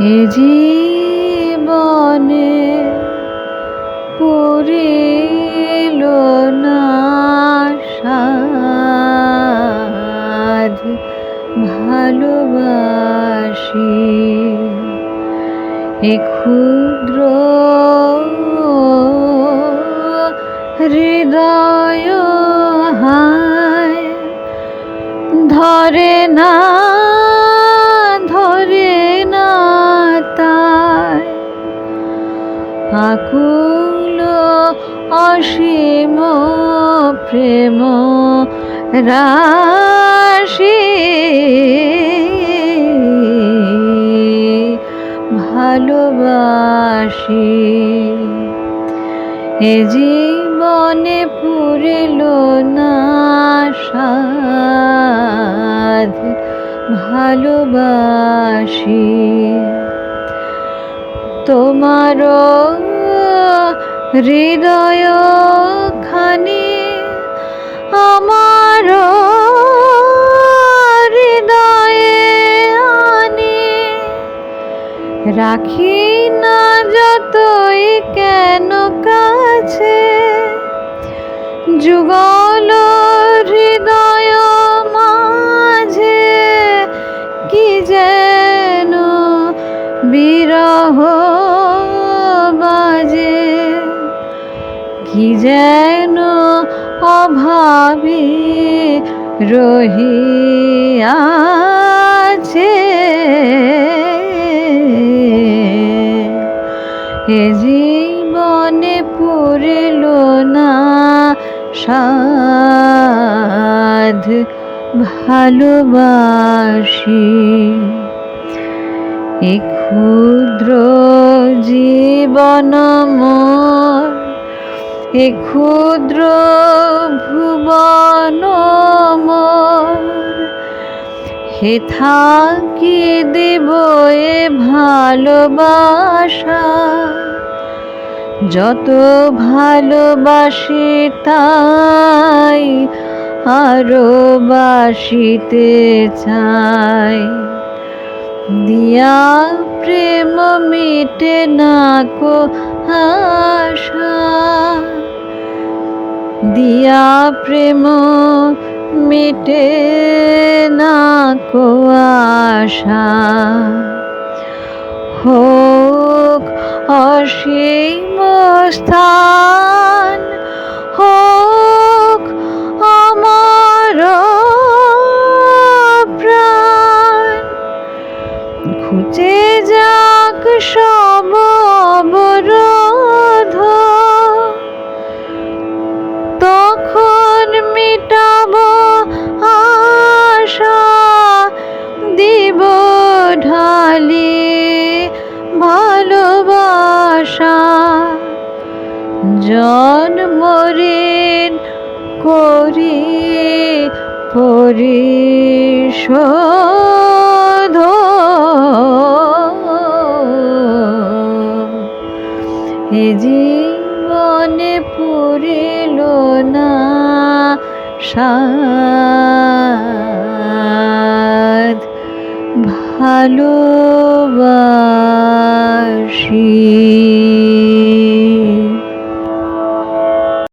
এ জীবনে পুরিল না সাধ ভালোবাসি এ ক্ষুদ্র হৃদয় হায় ধরে না আকুল অসীম প্রেম রাশি। ভালোবাসি। এ জীবনে পুরিল না সাধ। ভালোবাসি। তোমার হৃদয় খানি আমার হৃদয়ে আনি। রাখি না কি যেন অভাবী রহিয়াছে? এ জীবনে পুরিল না সাধ ভালোবাসি। এ ক্ষুদ্র জীবন এ ক্ষুদ্র ভুবন হে থাকি দেব এ ভালোবাসা। যত ভালোবাসি তাই আরও বাসিতে চাই। দিয়া প্রেম মিটে না কো আশা। দিয়া প্রেম মিটে না কো আশা। হোক অসীম স্থান সব অবরোধ। তখন মিটাব আশা দিব ঢালি ভালোবাসা। জন্মঋণ করি পরিশোধ। সাধ ভালোবাসি।